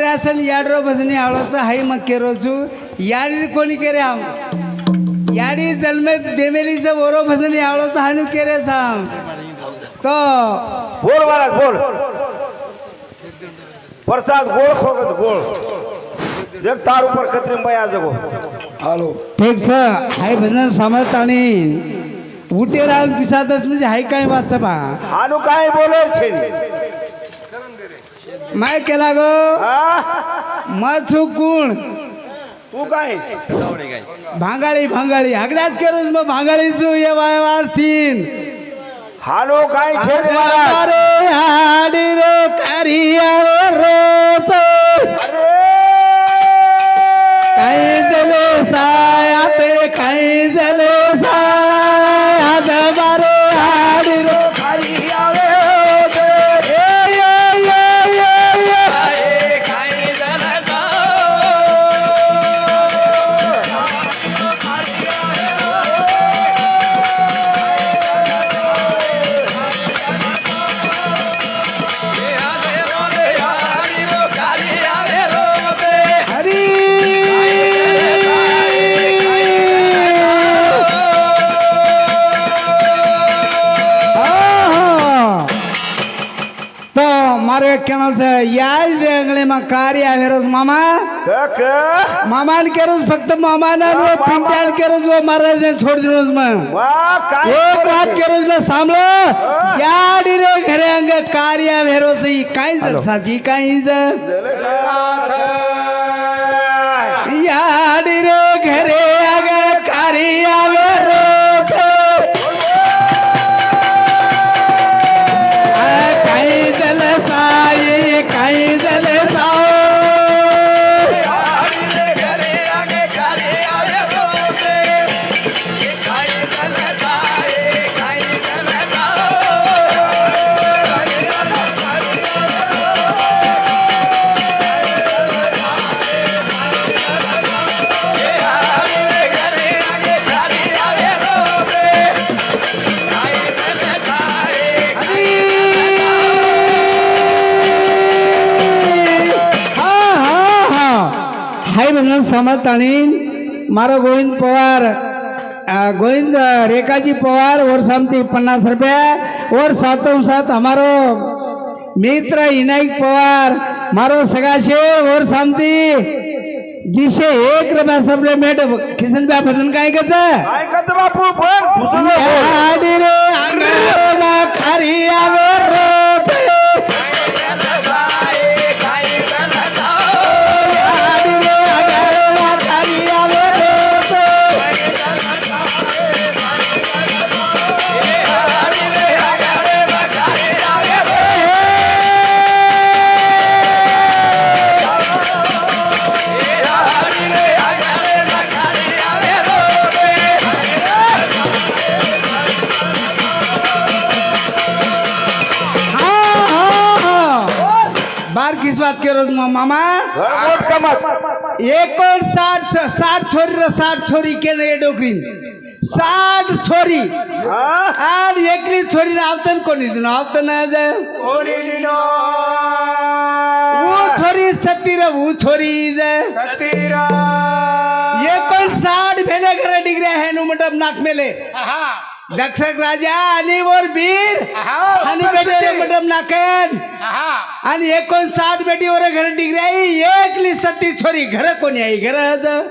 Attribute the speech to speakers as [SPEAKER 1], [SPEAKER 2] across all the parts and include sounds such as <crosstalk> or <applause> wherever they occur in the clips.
[SPEAKER 1] कार्य असेल याडरो भजनी आवळाचं हाई मग केरोचू याडी कोणी केरे आम? याडी जन्मे देमेलीचं बोरो भजनी आवळाचं हानू केरे साम. तो
[SPEAKER 2] बोल महाराज बोल. प्रसाद गोळ खोगत गोळ. देख तार ऊपर कत्रिम बया जगो
[SPEAKER 3] હાલો
[SPEAKER 1] ठीक छ हाय भजन समजत आणि उठे राहून पिसातच म्हणजे हाय काय वाचचा पा
[SPEAKER 2] हानू काय बोले छे
[SPEAKER 1] माय केला गो. मग चुकून
[SPEAKER 2] तू काय?
[SPEAKER 1] भांगाळी भांगाळी. हगड्यात केरोज मग भांगाळीचू ये वाय वारतीन
[SPEAKER 2] हानू काय छे रे महाराज
[SPEAKER 1] अरे हाडी रो कारिया रोच ఎక్కామల్స యాది వేగలే మా కారి ఆమె मामा మామ మామాలకే రోజు फक्त मामाला पिंट्यालके रोज
[SPEAKER 2] व
[SPEAKER 1] महाराज छोड दिन रोज मग एक वाक्य रोज ना सांभलं याडी रे घरे अंग कार्या भेरोसी काय साची काय याडी रे घरे मारो गोविंद पवार. गोविंद रेखाजी पवार वर सामती पन्नास रुपया वर सातो सात हमारो मित्र इनायक पवार मारो सगाशे वर सामती दिशे एक रुपया सबले मेट किशन बाप भजन काय कच
[SPEAKER 2] बापू पण
[SPEAKER 1] खारी आलो किस बात के रोज मामा?
[SPEAKER 2] कमत
[SPEAKER 1] एकोण साठ साठ छोरी र साठ छोरी के रे डोकरीन। साठ छोरी।
[SPEAKER 2] हा।
[SPEAKER 1] आर एकली छोरी आवतन कोणी दिनो? आवतन आज
[SPEAKER 2] कोणी दिनो?
[SPEAKER 1] वो छोरी सती र वो छोरी जे
[SPEAKER 2] सतीरा।
[SPEAKER 1] एकोण साठ भेले घरे डिग्री आहे नु मंडप नाक मेले। दक्षक राजा आणि वर बीर आणि बेटे मंडप नाकेन आणि एकोण साठ बेटी वर घर डिग्री आहे एकली सती छोरी घर कोणी आहे घर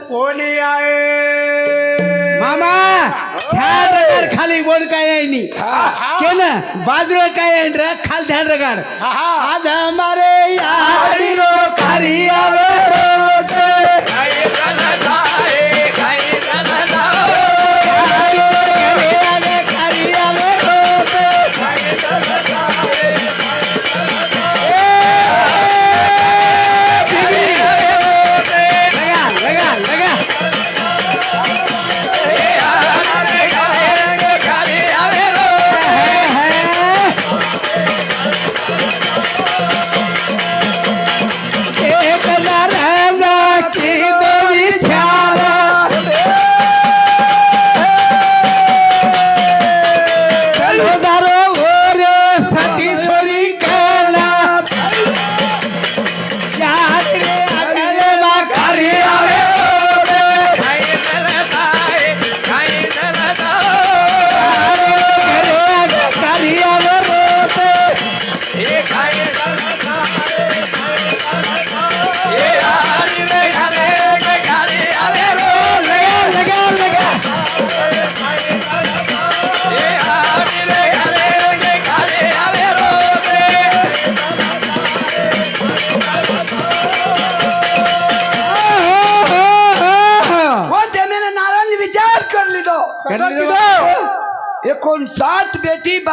[SPEAKER 2] कोणी आहे?
[SPEAKER 1] मामा रगाड खाली गोड काय आहे नी? ना बाजूला काय आहे रे? खाल ध्यान रगाड. आज हमारे यारी रो खारी आवे.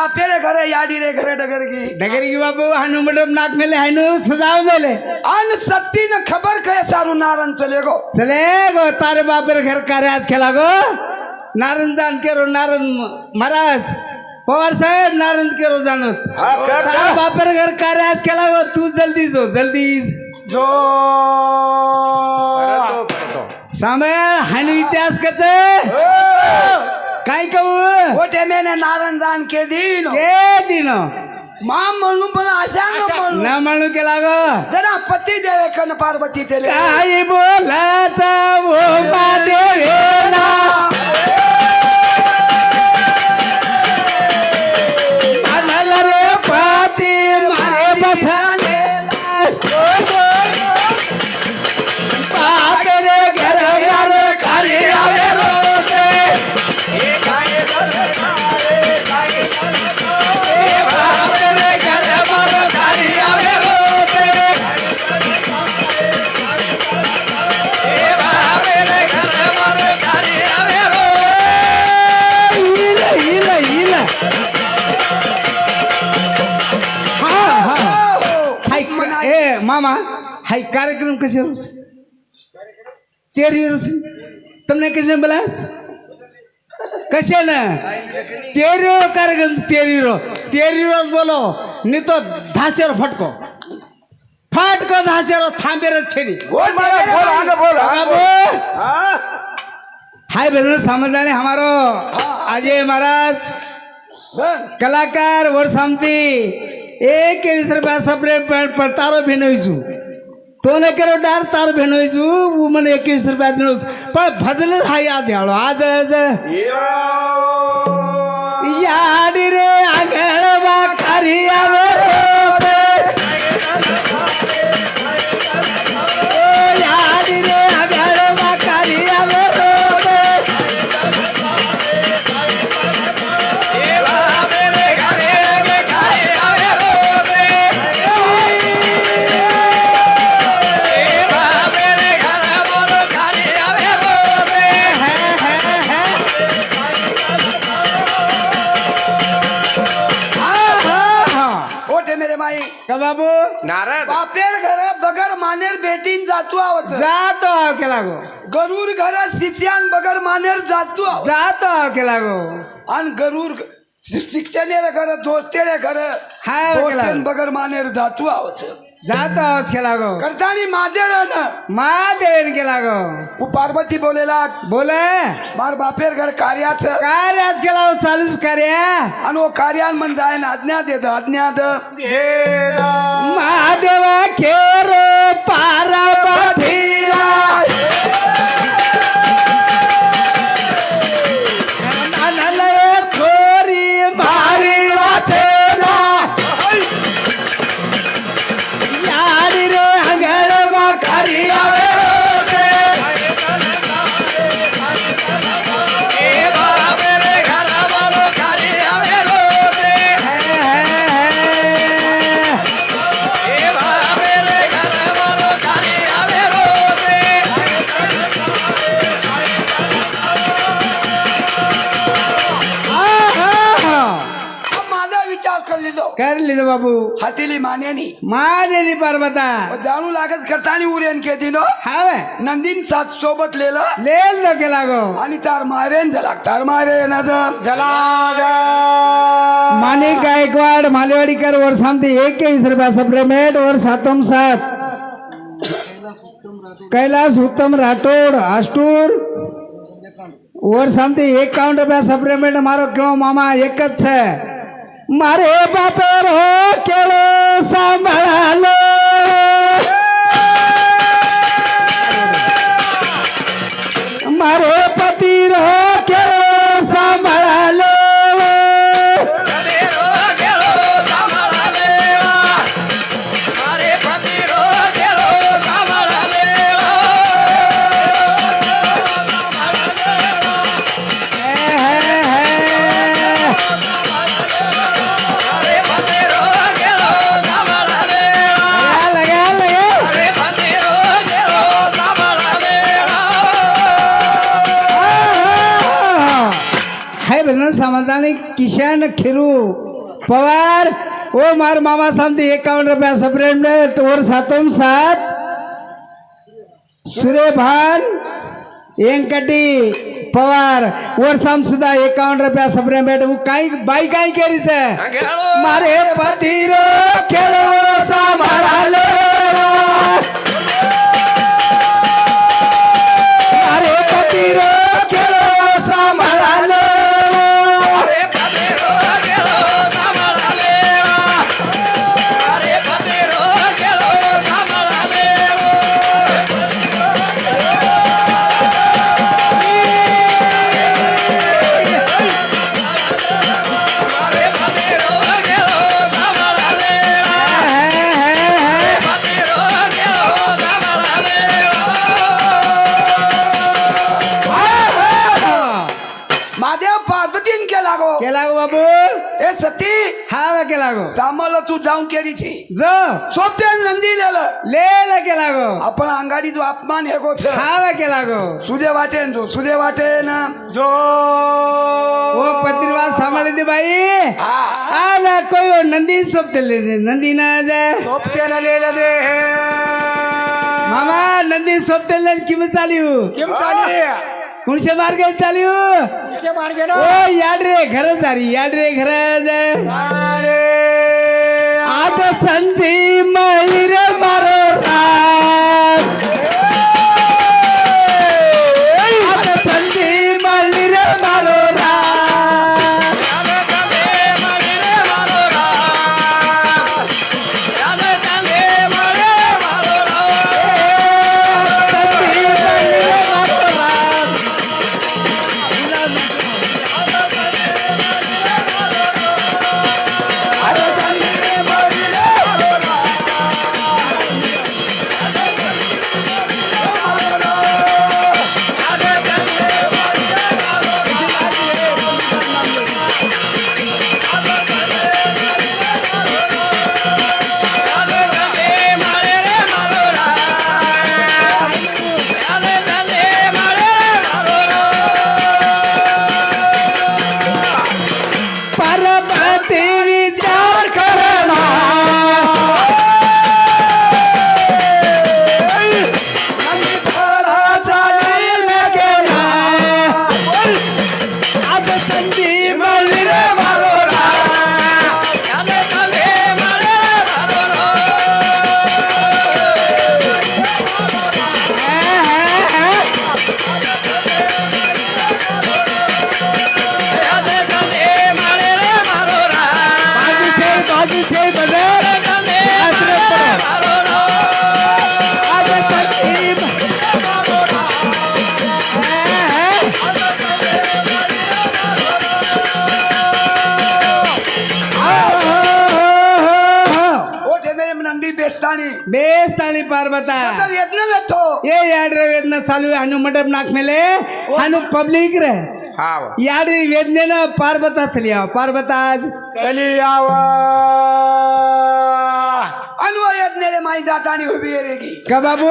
[SPEAKER 3] बापेरे घरे याडी रे घरे डगर की
[SPEAKER 1] डगरी की बाबू हानु मंडप नाक मेले हानु सजाव मेले.
[SPEAKER 3] अन सत्ती न खबर कहे सारू नारन चले गो.
[SPEAKER 1] चले गो तारे बापेर घर कार्य आज खेला गो. नारन जान केरो नारन महाराज. पवार साहेब नारन
[SPEAKER 2] हा, कर, कर.
[SPEAKER 1] तारे बापेर घर कार्य आज केला गो. तू जल्दी जो जल्दी.
[SPEAKER 3] जो.
[SPEAKER 1] सांभाळ हानु इतिहास कच काय कहू?
[SPEAKER 3] ओटे मेने नारन जान के दिन.
[SPEAKER 1] के दिन?
[SPEAKER 3] माम म्हणून पण अशा न म्हणू
[SPEAKER 1] केला गो.
[SPEAKER 3] जरा पती देवे कन पार्वती चले
[SPEAKER 1] काय बोलाचा वो देवेला आला रे पाती मारे बथाने मामा हाई कार्यक्रम कसे तेरी तुमने कसे बोला? कसे ना तेरी हो, कार्यक्रम तेरी रो हो. तेरी हो,
[SPEAKER 2] बोलो. नहीं तो धासेर फटको. फटको
[SPEAKER 1] धासेर
[SPEAKER 2] थांबेर छेनी
[SPEAKER 1] हाय बहन समझाने हमारो. अजय महाराज कलाकार और शांति એ કેવી રૂપિયા સબરે પણ તારો ભેનવીશું તોને કર્યો ડાર તાર ભેનવીશું હું મને એકવીસ રૂપિયા ભેણું છું. પણ ભજન થાય આ જાળો આ જ યાદ રે આગળ કરી આવે
[SPEAKER 3] माई.
[SPEAKER 1] का बाबू?
[SPEAKER 2] नारद.
[SPEAKER 3] बापेर घरे बगर मानेर बेटीन जातू आवत.
[SPEAKER 1] जातो आव के लागो
[SPEAKER 3] गरुर घरा शिष्यान बगर मानेर जातू आव
[SPEAKER 1] जातो आव के लागो
[SPEAKER 3] आणि गरुर शिक्षणेर घर दोस्तेरे घर
[SPEAKER 1] हाय.
[SPEAKER 3] बगर मानेर जातू आवत.
[SPEAKER 1] जातो आवाज के लागो
[SPEAKER 3] करतानी मादेर ना
[SPEAKER 1] मा देन के लागो
[SPEAKER 3] वो पार्वती बोलेला
[SPEAKER 1] बोले.
[SPEAKER 3] मार बापेर घर कार्याचं.
[SPEAKER 1] काय आज के लागो चालूच कार्या.
[SPEAKER 3] आणि वो कार्यान मन जाय ना आज्ञा देत आज्ञा द.
[SPEAKER 1] महादेवा खेरो पार्वती
[SPEAKER 3] पहिली मान्यानी
[SPEAKER 1] मान्यानी पर्वता.
[SPEAKER 3] जाणू लागच करतानी उरेन केदिनो
[SPEAKER 1] हा
[SPEAKER 3] नंदीन साथ सोबत लेल.
[SPEAKER 1] लेल लगे लागो.
[SPEAKER 3] आणि तार मारेन झाला तार मारेन
[SPEAKER 1] माने गायकवाड मालेवाडीकर वर सांगते एकवीस रुपया सप्रेमेट वर सातम सात. कैलास उत्तम राठोड आष्टूर. वर सांगते एक रुपया सप्रेमेट मारो किंवा मामा एकच आहे मारे बापर हो केळ सांभाळाल मारे पती रहो ओ मार मामा सांगते एकावन्न रुपया सप्रेम और सातोम सात. सुरेभान एंकटी पवार और साम सुद्धा एकावन्न रुपया सप्रेम भेट वो काही बाई काय
[SPEAKER 3] केलीच मारे पतीरो खेळ
[SPEAKER 1] सामारालो લાગો
[SPEAKER 3] સામલ તું જાઉં કેરી છે
[SPEAKER 1] જ
[SPEAKER 3] સોતે નંદી
[SPEAKER 1] લેલ લેલ કે
[SPEAKER 3] आपण अंगाडी जो अपमान हे गोच
[SPEAKER 1] खावा के लागो
[SPEAKER 3] सुदे वाटेन जो सुदे वाटेन। जो।
[SPEAKER 1] ओ पत्रिवा
[SPEAKER 3] सांभाळी
[SPEAKER 1] बाई। आ ना कोई हो नंदी सोपते ले नंदी ना जा
[SPEAKER 3] सोपते ना ले दे।
[SPEAKER 1] मामा नंदी सोपते ले किम चालियो हो?
[SPEAKER 3] किम चालियो
[SPEAKER 1] कुणशे मार्ग चालू
[SPEAKER 3] हो? कुणशे मार्ग
[SPEAKER 1] ओ याड रे घरच झाली याड रे घर
[SPEAKER 3] अरे
[SPEAKER 1] आज పర్వత ఏ యాడ్రే వేదన చాలు అను మండప్ నాకు మేలే అను పబ్లిక్ రే యాడ్రి వేదన పార్వత చలియా పార్వత చలియావ मेरे
[SPEAKER 3] माई जाता नहीं हुई
[SPEAKER 1] रहेगी क्या बाबू?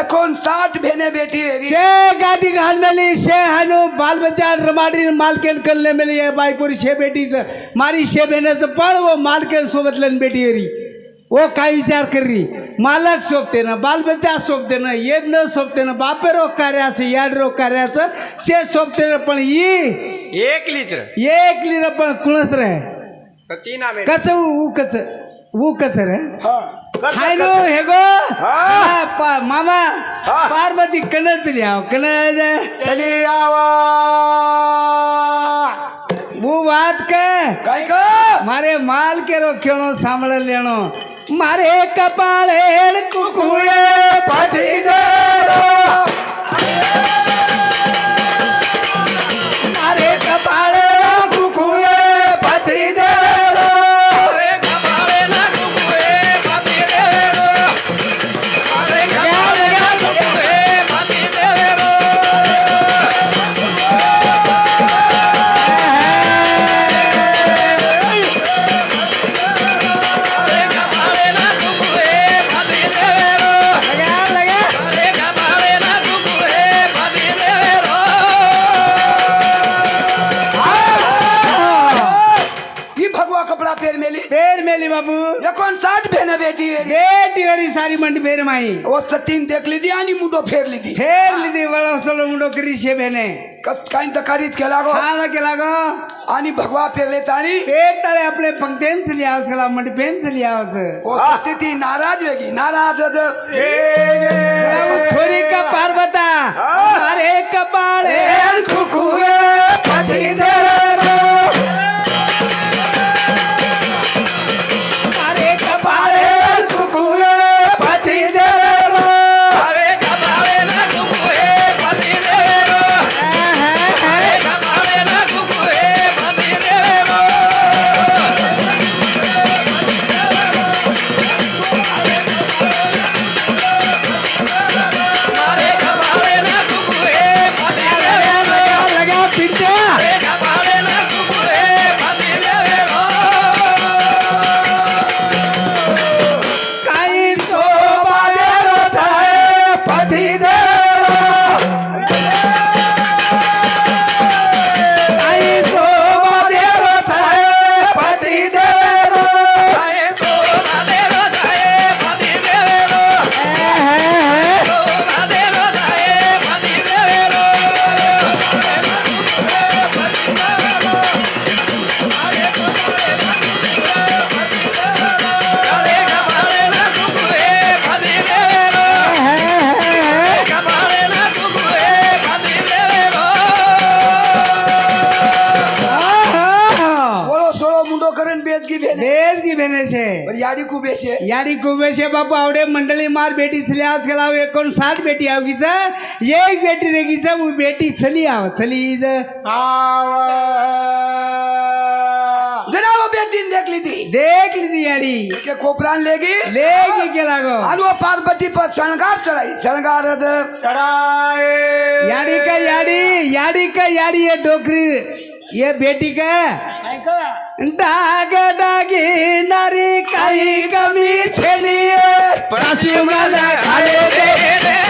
[SPEAKER 3] एकोन साठ भेने बेटी
[SPEAKER 1] शे गाड़ी घाल मेली. शे बाल बच्चा रमाडी मालकेन करले मेली. बायपोरी शे बेटीच. मारी शे भेण्याचं पळ वो मालकेन सोबत लेन बेटी री. ओ काय विचार करी? मालक सोपते ना बालबच्चा सोपते ना येड सोपते ना बापे रोग कार्याचं याड रोग कार्याचं ते सोपते ना पण ई
[SPEAKER 4] एक लिटर.
[SPEAKER 1] एक लिटर पण कुणच रे? कच ऊ कच ऊ कच रे? हाय हे गो! मामा पार्वती कणच लिहाव कणच
[SPEAKER 3] चली आवा.
[SPEAKER 1] बात के
[SPEAKER 3] काय मारे
[SPEAKER 1] माल के रो क्यों सांभळ लेणो મારે કપાળે કુકુળે પાછી ગયો
[SPEAKER 3] एकोणसाठ भेने बेटी
[SPEAKER 1] बेटी वेरी सारी मंडी फेर माई।
[SPEAKER 3] वो सतीन देख ली दी आणि मुंडो फेर ली दी।
[SPEAKER 1] फेर लिदी वळो सलो मुंडो करी शे बेने
[SPEAKER 3] कस काही तर करीच केला गो
[SPEAKER 1] हा केला गो
[SPEAKER 3] आणि भगवा फेरले ताणी
[SPEAKER 1] पेट तळे आपले पंक्तेन चली आवस केला मंडी पेन चली आवस
[SPEAKER 3] वो सती ती नाराज वेगी नाराज
[SPEAKER 1] छोरी का पार्वता अरे कपाळे
[SPEAKER 3] खुकुए पठी
[SPEAKER 1] अरे कशेबापू आवडे मंडळी मार बेटी चली आज गेला एकोणसाठ बेटी आवगीच एक बेटी रेगीच बेटी चली आव चली जनाब
[SPEAKER 3] हो बेटीन देख ली
[SPEAKER 1] देख ली थी
[SPEAKER 3] यारी. के कोपरान
[SPEAKER 1] लेगी. लेगी के
[SPEAKER 3] लागो और वो पार्वती पर शणगार चढ़ाई. शणगार
[SPEAKER 1] चढ़ाए यारी का यारी? यारी का यारी ये डोकरी? ये बेटी का? डाग डागी नारी काही कमी छेली
[SPEAKER 4] पशु मन आए रे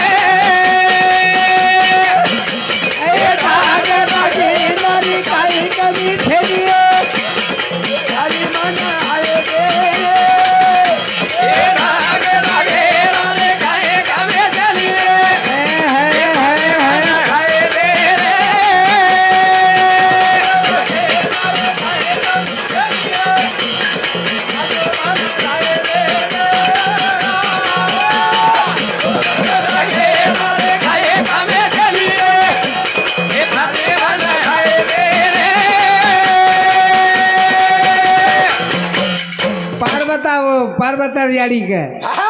[SPEAKER 1] पार्वता याडी <laughs>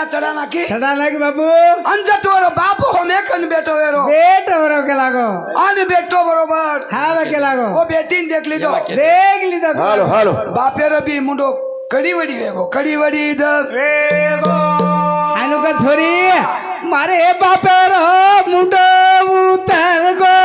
[SPEAKER 1] ना चढ़ाना की चढ़ाना की बाबू अंज तोरो
[SPEAKER 3] बाबू
[SPEAKER 1] हो मैं कन बेटो
[SPEAKER 3] वेरो. बेटो वेरो
[SPEAKER 1] के लागो. अन
[SPEAKER 3] बेटो बरोबर. वे के
[SPEAKER 1] लागो. ओ
[SPEAKER 2] बेटीन देख
[SPEAKER 3] ली तो देख ली तो. Hello hello. बापेरो भी
[SPEAKER 1] मुंडो कड़ी वड़ी वेगो कड़ी वड़ी द वेगो अनुका छोरी? मारे बापेरो हो, मुंडो मुंडो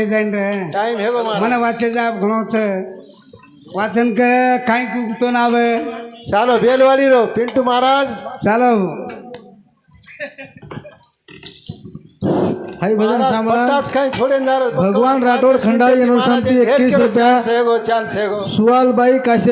[SPEAKER 4] वाचे जाईन रे. टाइम हे गो मला. वाचे घणोच वाचन काय कुकतो नाव चालो बेलवाडी रो
[SPEAKER 2] पिंटू महाराज. चालो. हाय भजन
[SPEAKER 5] महाराज सांभाळा. पट्टाच भगवान राठोड
[SPEAKER 2] खंडाळी अनुसंती
[SPEAKER 5] 21
[SPEAKER 2] रुपया. चान्स आहे
[SPEAKER 5] गो काशी